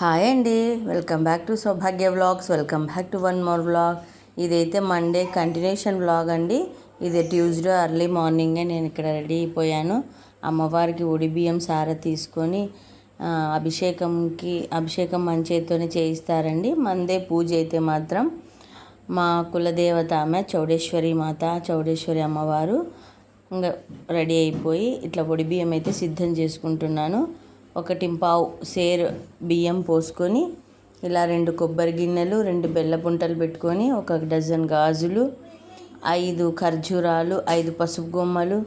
Hi అండి. Welcome back to Saubhagya vlogs. Welcome back to one more vlog. ఇదైతే Monday continuation vlog అండి. ఇది Tuesday early మార్నింగే నేను ఇక్కడ రెడీ అయిపోయాను. అమ్మవారికి ఒడి బియ్యం సార తీసుకొని అభిషేకంకి అభిషేకం మంచితోనే చేయిస్తారండి. మందే పూజ అయితే మాత్రం మా కులదేవత ఆమె చౌడేశ్వరి మాత చౌడేశ్వరి అమ్మవారు ఇంకా రెడీ అయిపోయి ఇట్లా ఒడి బియ్యం అయితే సిద్ధం చేసుకుంటున్నాను. ఒకటి పావు సేర్ బియ్యం పోసుకొని ఇలా రెండు కొబ్బరి గిన్నెలు రెండు బెల్లపుంటలు పెట్టుకొని ఒక డజన్ గాజులు ఐదు ఖర్జూరాలు ఐదు పసుపు గొమ్మలు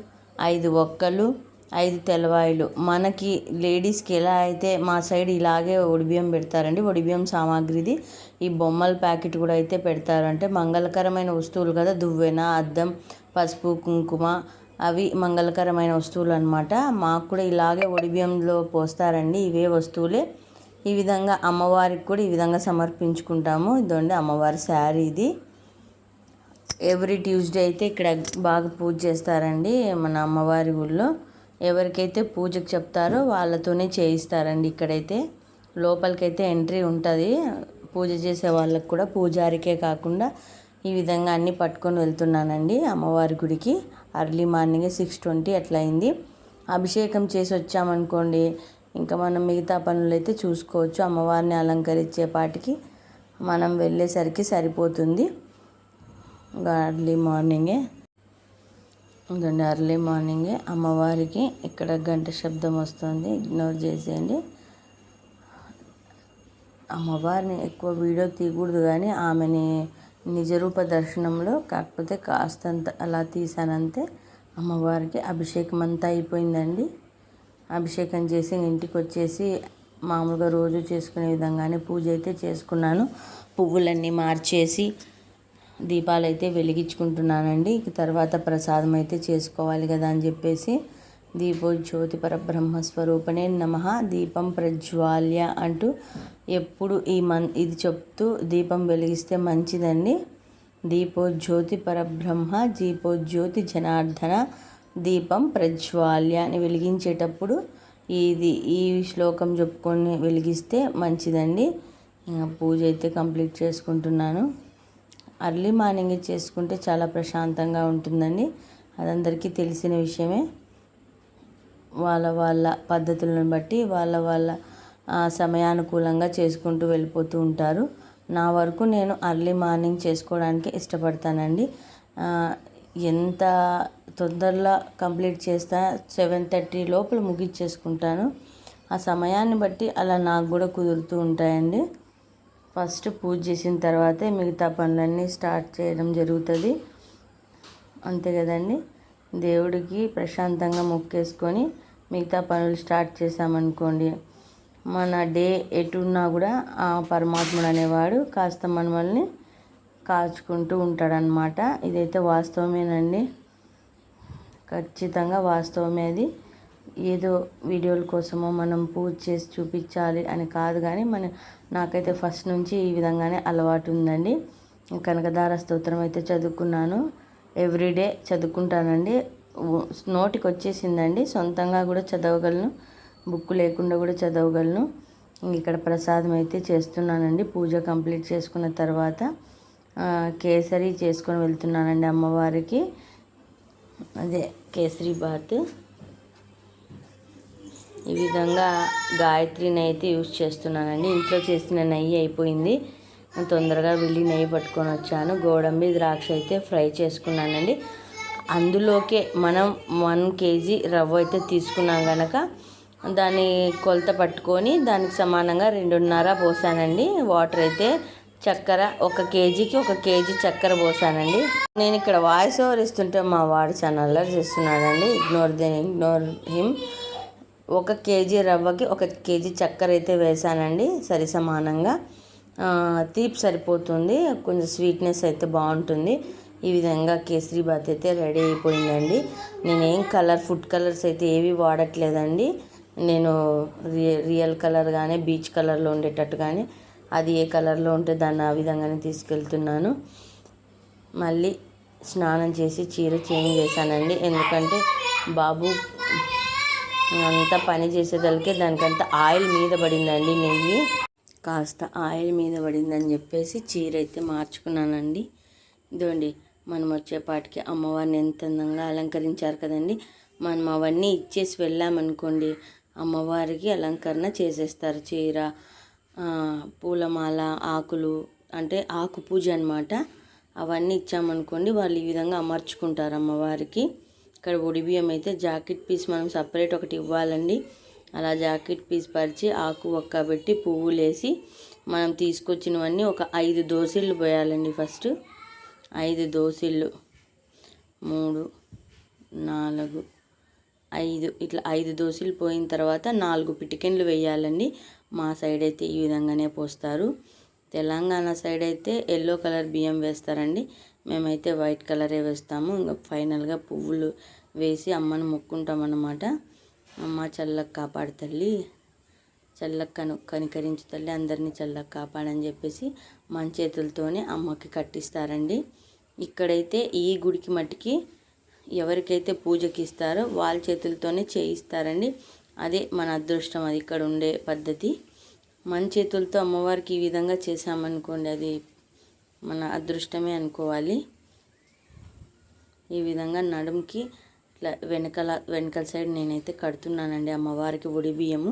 ఐదు ఒక్కలు ఐదు తెల్లవాయిలు. మనకి లేడీస్కి ఎలా అయితే మా సైడ్ ఇలాగే ఒడిబియ్యం పెడతారండి. ఒడిబియ్యం సామాగ్రిది ఈ బొమ్మల ప్యాకెట్ కూడా అయితే పెడతారు. అంటే మంగళకరమైన వస్తువులు కదా. దువ్వెన అద్దం పసుపు కుంకుమ అవి మంగళకరమైన వస్తువులు అనమాట మాకు కూడా ఇలాగే ఒడిబియ్యంలో పోస్తారండి ఇవే వస్తువులే. ఈ విధంగా అమ్మవారికి కూడా ఈ విధంగా సమర్పించుకుంటాము. ఇదండి అమ్మవారి శారీ ఇది. ఎవ్రీ ట్యూస్డే అయితే ఇక్కడ బాగా పూజ చేస్తారండి మన అమ్మవారి ఊళ్ళో. ఎవరికైతే పూజకు చెప్తారో వాళ్ళతోనే చేయిస్తారండి ఇక్కడైతే. లోపలికైతే ఎంట్రీ ఉంటుంది. పూజ చేసే వాళ్ళకి కూడా పూజారికే కాకుండా ఈ విధంగా అన్నీ పట్టుకొని వెళ్తున్నానండి అమ్మవారి గుడికి. అర్లీ మార్నింగ్ సిక్స్ ట్వంటీ అట్లా అయింది అభిషేకం చేసి వచ్చామనుకోండి ఇంకా మనం మిగతా పనులు అయితే చూసుకోవచ్చు. అమ్మవారిని అలంకరించే పాటికి మనం వెళ్ళేసరికి సరిపోతుంది. ఇంకా అర్లీ మార్నింగే ఇంకండి అర్లీ మార్నింగే అమ్మవారికి ఇక్కడ గంట శబ్దం వస్తుంది. ఇగ్నోర్ చేసేయండి. అమ్మవారిని ఎక్కువ వీడియో తీయకూడదు కానీ ఆమెని నిజరూప దర్శనంలో కాకపోతే కాస్తంత అలా తీసానంతే అమ్మవారికి అభిషేకం అంతా అయిపోయిందండి. అభిషేకం చేసి ఇంటికి వచ్చేసి మామూలుగా రోజు చేసుకునే విధంగానే పూజ అయితే చేసుకున్నాను. పువ్వులన్నీ మార్చేసి దీపాలు అయితే వెలిగించుకుంటున్నానండి. ఇక తర్వాత ప్రసాదం అయితే చేసుకోవాలి కదా అని చెప్పేసి దీపో జ్యోతి పరబ్రహ్మ స్వరూపణే నమ. దీపం ప్రజ్వాల్య అంటూ ఎప్పుడు ఈ మన్ ఇది చెప్తూ దీపం వెలిగిస్తే మంచిదండి. దీపో జ్యోతి పరబ్రహ్మ దీపో జ్యోతి జనార్దన దీపం ప్రజ్వాల్య అని వెలిగించేటప్పుడు ఇది ఈ శ్లోకం చెప్పుకొని వెలిగిస్తే మంచిదండి. ఇంకా పూజ అయితే కంప్లీట్ చేసుకుంటున్నాను. అర్లీ మార్నింగ్ చేసుకుంటే చాలా ప్రశాంతంగా ఉంటుందండి. అదందరికీ తెలిసిన విషయమే. వాళ్ళ వాళ్ళ పద్ధతులను బట్టి వాళ్ళ వాళ్ళ సమయానుకూలంగా చేసుకుంటూ వెళ్ళిపోతూ ఉంటారు. నా వరకు నేను అర్లీ మార్నింగ్ చేసుకోవడానికి ఇష్టపడతానండి. ఎంత తొందరలో కంప్లీట్ చేస్తా సెవెన్ థర్టీ లోపల ముగించేసుకుంటాను ఆ సమయాన్ని బట్టి అలా నాకు కూడా కుదురుతూ ఉంటాయండి. ఫస్ట్ పూజ చేసిన తర్వాతే మిగతా పనులన్నీ స్టార్ట్ చేయడం జరుగుతుంది. అంతే కదండి. దేవుడికి ప్రశాంతంగా మొక్కేసుకొని మిగతా పనులు స్టార్ట్ చేసామనుకోండి మన డే ఎటున్నా కూడా ఆ పరమాత్ముడు అనేవాడు కాస్త మనల్ని కాచుకుంటూ ఉంటాడనమాట ఇదైతే వాస్తవమేనండి. ఖచ్చితంగా వాస్తవమే అది. ఏదో వీడియోల కోసమో మనం పూజ చేసి చూపించాలి అని కాదు కానీ మన నాకైతే ఫస్ట్ నుంచి ఈ విధంగానే అలవాటు ఉందండి. కనకదార స్తోత్రం అయితే చదువుకున్నాను. ఎవ్రీడే చదువుకుంటానండి. నోటికి వచ్చేసిందండి సొంతంగా కూడా చదవగలను. బుక్ లేకుండా కూడా చదవగలను. ఇక్కడ ప్రసాదం అయితే చేస్తున్నానండి. పూజ కంప్లీట్ చేసుకున్న తర్వాత కేసరి చేసుకొని వెళ్తున్నానండి అమ్మవారికి. అదే కేసరి బాత్. ఈ విధంగా గాయత్రిని అయితే యూజ్ చేస్తున్నానండి. ఇంట్లో చేసిన నెయ్యి అయిపోయింది. తొందరగా వెళ్ళి నెయ్యి పట్టుకొని వచ్చాను. గోడంబి ద్రాక్ష అయితే ఫ్రై చేసుకున్నానండి. అందులోకే మనం వన్ కేజీ రవ్వ అయితే తీసుకున్నాం కనుక దాన్ని కొలత పట్టుకొని దానికి సమానంగా రెండున్నర పోసానండి. వాటర్ అయితే చక్కెర ఒక కేజీకి ఒక కేజీ చక్కెర పోసానండి. నేను ఇక్కడ వాయిస్ ఓవర్ ఇస్తుంటే మా వాడు చాలా అల్లరి చేస్తున్నాడండి. Ignore then ignore him. ఒక కేజీ రవ్వకి ఒక కేజీ చక్కెర అయితే వేసానండి సరి సమానంగా. తీపి సరిపోతుంది కొంచెం స్వీట్నెస్ అయితే బాగుంటుంది. ఈ విధంగా కేసరి బాత్ అయితే రెడీ అయిపోయిందండి. నేనేం కలర్ ఫుడ్ కలర్స్ అయితే ఏవి వాడట్లేదండి. నేను రి రియల్ కలర్ కానీ బీచ్ కలర్లో ఉండేటట్టు కానీ అది ఏ కలర్లో ఉంటే దాన్ని ఆ విధంగానే తీసుకెళ్తున్నాను. మళ్ళీ స్నానం చేసి చీర చేంజ్ చేశానండి. ఎందుకంటే బాబు అంతా పని చేసేదలికే దానికంత ఆయిల్ మీద పడిందండి నెయ్యి. కాస్త ఆయిల్ మీద పడిందని చెప్పేసి చీర అయితే మార్చుకున్నానండి. ఇదండి మనం వచ్చేపాటికి అమ్మవారిని ఎంత అందంగా అలంకరించారు కదండి. మనం అవన్నీ ఇచ్చేసి వెళ్ళామనుకోండి అమ్మవారికి అలంకరణ చేసేస్తారు. చీర పూలమాల ఆకులు అంటే ఆకు పూజ అనమాట అవన్నీ ఇచ్చామనుకోండి వాళ్ళు ఈ విధంగా అమర్చుకుంటారు అమ్మవారికి. ఇక్కడ ఒడి బియ్యం అయితే జాకెట్ పీస్ మనం సపరేట్ ఒకటి ఇవ్వాలండి. అలా జాకెట్ పీస్ పరిచి ఆకు ఒక్క పెట్టి పువ్వులు వేసి మనం తీసుకొచ్చినవన్నీ ఒక ఐదు దోశలు పోయాలండి ఫస్ట్. ఐదు దోశలు మూడు నాలుగు ఐదు. ఇట్లా ఐదు దోశలు పోయిన తర్వాత నాలుగు పిటికెన్లు వేయాలండి. మా సైడ్ అయితే ఈ విధంగానే పోస్తారు. తెలంగాణ సైడ్ అయితే ఎల్లో కలర్ బియ్యం వేస్తారండి. మేమైతే వైట్ కలరే వేస్తాము. ఇంకా ఫైనల్గా పువ్వులు వేసి అమ్మను మొక్కుంటాం అన్నమాట అమ్మ చల్లగా కాపాడు తల్లి. చల్లగా కను కనికరించు తల్లి అందరినీ చల్లగా కాపాడని చెప్పేసి మన చేతులతోనే అమ్మకి కట్టిస్తారండి. ఇక్కడైతే ఈ గుడికి మట్టికి ఎవరికైతే పూజకి ఇస్తారో వాళ్ళ చేతులతోనే చేయిస్తారండి. అదే మన అదృష్టం అది ఇక్కడ ఉండే పద్ధతి. మన చేతులతో అమ్మవారికి ఈ విధంగా చేసామనుకోండి అది మన అదృష్టమే అనుకోవాలి. ఈ విధంగా నడుముకి ఇట్లా వెనకాల వెనకాల సైడ్ నేనైతే కడుతున్నానండి అమ్మవారికి ఒడి బియ్యము.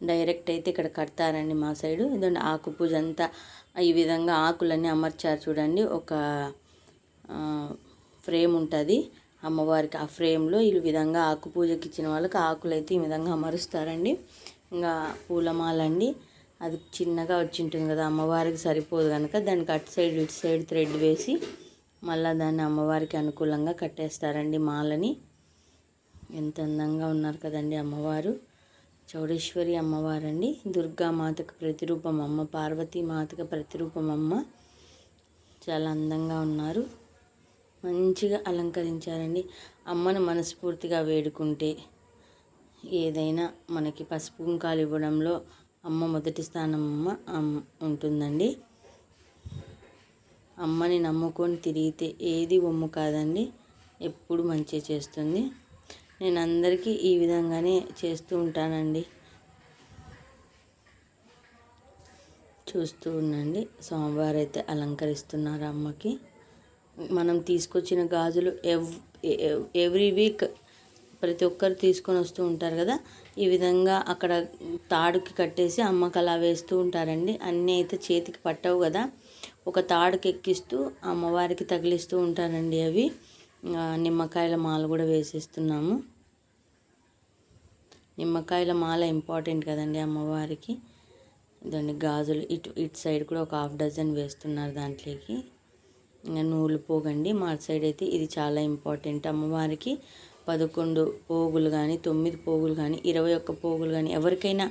డైరెక్ట్ అయితే ఇక్కడ కడతారండి మా సైడు. ఇదండి ఆకు పూజ అంతా. ఈ విధంగా ఆకులన్నీ అమర్చారు చూడండి. ఒక ఫ్రేమ్ ఉంటుంది. అమ్మవారికి ఆ ఫ్రేమ్లో ఈ విధంగా ఆకు పూజకి ఇచ్చిన వాళ్ళకి ఆకులు అయితే ఈ విధంగా అమరుస్తారండి. ఇంకా పూలమాల అండి అది చిన్నగా వచ్చి ఉంటుంది కదా అమ్మవారికి సరిపోదు కనుక దానికి అటు సైడ్ ఇటు సైడ్ థ్రెడ్ వేసి మళ్ళీ దాన్ని అమ్మవారికి అనుకూలంగా కట్టేస్తారండి మాలని. ఎంత అందంగా ఉన్నారు కదండి అమ్మవారు. చౌడేశ్వరి అమ్మవారండి. దుర్గామాతకు ప్రతిరూపం అమ్మ పార్వతీమాతకు ప్రతిరూపం అమ్మ. చాలా అందంగా ఉన్నారు. మంచిగా అలంకరించారండి. అమ్మను మనస్ఫూర్తిగా వేడుకుంటే ఏదైనా మనకి పసుపు కుంకాలు ఇవ్వడంలో అమ్మ మొదటి స్థానం అమ్మ ఉంటుందండి. అమ్మని నమ్ముకొని తిరిగితే ఏది ఒమ్ము కాదండి. ఎప్పుడు మంచి చేస్తుంది. నేను అందరికీ ఈ విధంగానే చేస్తూ ఉంటానండి. చూస్తూ ఉండండి. సోమవారం అయితే అలంకరిస్తున్నారు అమ్మకి. మనం తీసుకొచ్చిన గాజులు ఎవ్ ఎవ్రీ వీక్ ప్రతి ఒక్కరు తీసుకొని వస్తూ ఉంటారు కదా. ఈ విధంగా అక్కడ తాడుకి కట్టేసి అమ్మకి అలా వేస్తూ ఉంటారండి. అన్నీ అయితే చేతికి పట్టవు కదా. ఒక తాడుకి ఎక్కిస్తూ అమ్మవారికి తగిలిస్తూ ఉంటారండి అవి. నిమ్మకాయల మాల కూడా వేసేస్తున్నాము. నిమ్మకాయల మాల ఇంపార్టెంట్ కదండి అమ్మవారికి. దాన్ని గాజులు ఇటు ఇటు సైడ్ కూడా ఒక హాఫ్ డజన్ వేస్తున్నారు దాంట్లోకి. ఇంకా నూలు పోగండి. మా సైడ్ అయితే ఇది చాలా ఇంపార్టెంట్. అమ్మవారికి పదకొండు పోగులు కానీ తొమ్మిది పోగులు కానీ ఇరవై ఒక్క పోగులు కానీ ఎవరికైనా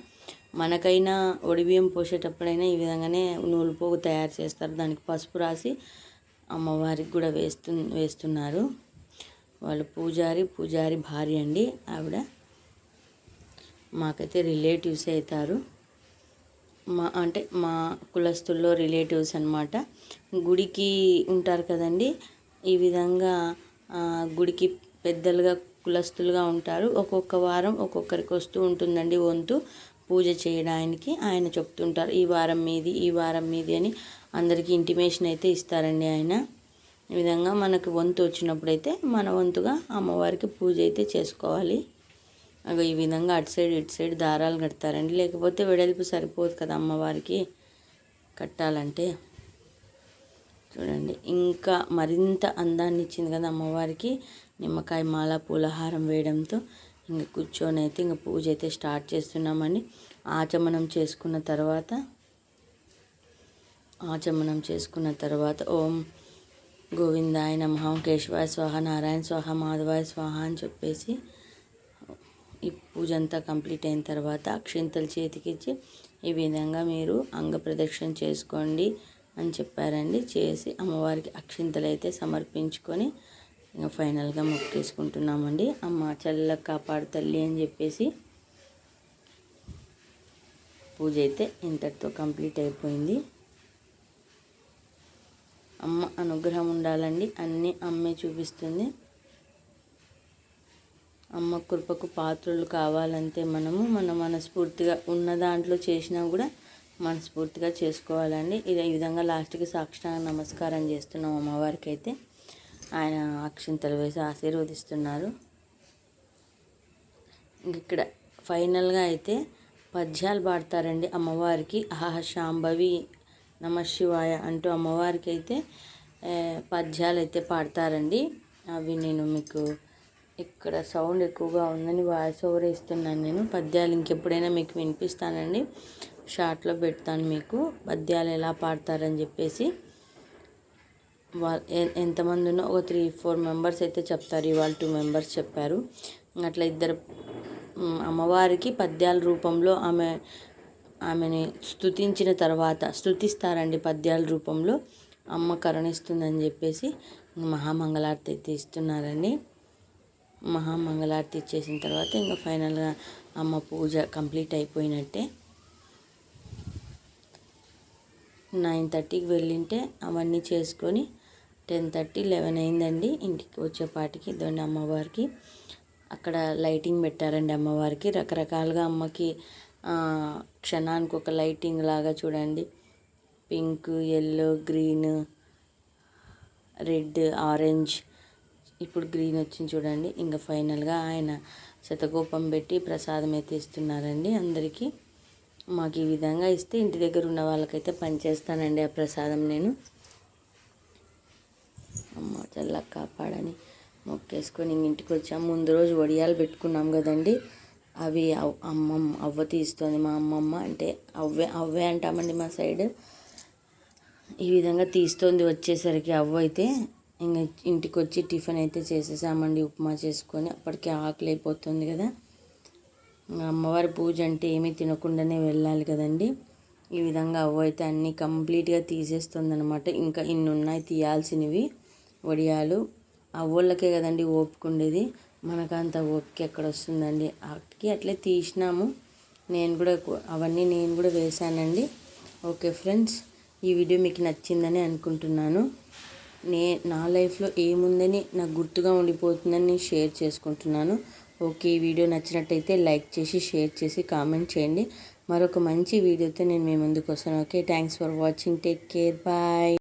మనకైనా ఒడిబియ్యం పోసేటప్పుడైనా ఈ విధంగానే నూలు పోగు తయారు చేస్తారు. దానికి పసుపు రాసి అమ్మవారికి కూడా వేస్తు వేస్తున్నారు. వాళ్ళు పూజారి పూజారి భార్య అండి. ఆవిడ మాకైతే రిలేటివ్స్ అవుతారు మా అంటే మా కులస్తుల్లో రిలేటివ్స్ అనమాట గుడికి ఉంటారు కదండి. ఈ విధంగా గుడికి పెద్దలుగా కులస్తులుగా ఉంటారు. ఒక్కొక్క వారం ఒక్కొక్కరికి వస్తూ ఉంటుందండి వంతు పూజ చేయడానికి. ఆయన చెప్తుంటారు ఈ వారం మీది ఈ వారం మీది అని అందరికీ ఇంటిమేషన్ అయితే ఇస్తారండి ఆయన. ఈ విధంగా మనకు వంతు వచ్చినప్పుడైతే మన వంతుగా అమ్మవారికి పూజ అయితే చేసుకోవాలి. అవి ఈ విధంగా అటు సైడ్ ఇటు సైడ్ దారాలు కడతారండి. లేకపోతే వెడల్పు సరిపోదు కదా అమ్మవారికి కట్టాలంటే. చూడండి ఇంకా మరింత అందాన్ని ఇచ్చింది కదా అమ్మవారికి. నిమ్మకాయ మాల పూలహారం వేయడంతో ఇంకా కూర్చొని అయితే ఇంకా పూజ అయితే స్టార్ట్ చేస్తున్నామండి. ఆచమనం చేసుకున్న తర్వాత ఆచమనం చేసుకున్న తర్వాత ఓం గోవిందాయ నమ కేశవాయ స్వాహ నారాయణ స్వాహ మాధవాయ స్వాహ అని చెప్పేసి ఈ పూజ అంతా కంప్లీట్ అయిన తర్వాత అక్షింతలు చేతికిచ్చి ఈ విధంగా మీరు అంగ ప్రదక్షిణ చేసుకోండి అని చెప్పారండి. చేసి అమ్మవారికి అక్షింతలు అయితే సమర్పించుకొని ఇంకా ఫైనల్గా మొక్కేసుకుంటున్నామండి. అమ్మ చల్లగా కాపాడు తల్లి అని చెప్పేసి పూజ అయితే ఇంతటితో కంప్లీట్ అయిపోయింది. అమ్మ అనుగ్రహం ఉండాలండి. అన్నీ అమ్మే చూపిస్తుంది. అమ్మ కృపకు పాత్రలు కావాలంటే మనము మన మనస్ఫూర్తిగా ఉన్న దాంట్లో చేసినా కూడా మనస్ఫూర్తిగా చేసుకోవాలండి. ఇది ఈ విధంగా లాస్ట్కి సాక్షాంగ నమస్కారం చేస్తున్నాం అమ్మవారికి అయితే ఆయన అక్షింతలు వేసి ఆశీర్వదిస్తున్నారు. ఇక్కడ ఫైనల్గా అయితే పద్యాలు పాడతారండి అమ్మవారికి. ఆహా శాంభవి నమ శివాయ అంటూ అమ్మవారికి అయితే పద్యాలు అయితే పాడతారండి. అవి నేను మీకు ఇక్కడ సౌండ్ ఎక్కువగా ఉందని వాయిస్ ఓవర్ ఇస్తున్నాను నేను. పద్యాలు ఇంకెప్పుడైనా మీకు వినిపిస్తానండి. షార్ట్లో పెడతాను మీకు. పద్యాలు ఎలా పాడతారని చెప్పేసి. వా ఎంతమంది ఉన్నా ఒక త్రీ ఫోర్ మెంబర్స్ అయితే చెప్తారు. ఇవాళ టూ మెంబర్స్ చెప్పారు. అట్లా ఇద్దరు అమ్మవారికి పద్యాల రూపంలో ఆమె ఆమెని స్తుతించిన తర్వాత స్తుతిస్తారండి పద్యాల రూపంలో. అమ్మ కరుణిస్తుందని చెప్పేసి మహామంగళారతి అయితే ఇస్తున్నారండి. మహామంగళారతి ఇచ్చేసిన తర్వాత ఇంకా ఫైనల్గా అమ్మ పూజ కంప్లీట్ అయిపోయినట్టే. నైన్ థర్టీకి వెళ్ళింటే అవన్నీ చేసుకొని టెన్ థర్టీ లెవెన్ అయిందండి ఇంటికి వచ్చేపాటికి ఇదండి అమ్మవారికి. అక్కడ లైటింగ్ పెట్టారండి అమ్మవారికి. రకరకాలుగా అమ్మకి క్షణానికి ఒక లైటింగ్ లాగా చూడండి. Pink yellow green red orange. ఇప్పుడు గ్రీన్ వచ్చింది చూడండి. ఇంకా ఫైనల్గా ఆయన శతకోపం పెట్టి ప్రసాదం అయితే ఇస్తున్నారండి అందరికీ. మాకు ఈ విధంగా ఇస్తే ఇంటి దగ్గర ఉన్న వాళ్ళకైతే పనిచేస్తానండి ఆ ప్రసాదం నేను. అమ్మ చల్ల కాపాడని మొక్కేసుకొని ఇంటికి వచ్చాం ముందు రోజు వడియాలు పెట్టుకున్నాం కదండి. అవి అవ్- అమ్మమ్మ అవ్వ తీస్తుంది మా అమ్మమ్మ అంటే అవ్వే అవ్వే అంటామండి మా సైడ్. ఈ విధంగా తీస్తుంది వచ్చేసరికి అవ్వ అయితే. ఇంకా ఇంటికి వచ్చి టిఫిన్ అయితే చేసేసామండి ఉప్మా చేసుకొని. అప్పటికే ఆకలి అయిపోతుంది కదా. ఇంకా అమ్మవారి పూజ అంటే ఏమీ తినకుండానే వెళ్ళాలి కదండి. ఈ విధంగా అవ్వ అయితే అన్నీ కంప్లీట్గా తీసేస్తుంది అనమాట ఇంకా ఇన్ని ఉన్నాయి తీయాల్సినవి వడియాలు. అవ్వోళ్ళకే కదండి ఓపుకుండేది మనకంత ఓపిక ఎక్కడ వస్తుందండి అట్కి అట్లే తీసినాము. నేను కూడా అవన్నీ నేను కూడా వేశానండి. ఓకే ఫ్రెండ్స్ ఈ వీడియో మీకు నచ్చిందని అనుకుంటున్నాను. నే నా లైఫ్లో ఏముందని నాకు గుర్తుగా ఉండిపోతుందని నేను షేర్ చేసుకుంటున్నాను. ఓకే ఈ వీడియో నచ్చినట్టయితే లైక్ చేసి షేర్ చేసి కామెంట్ చేయండి. మరొక మంచి వీడియోతో నేను మీ ముందుకు వస్తాను. Okay thanks for watching. Take care. Bye.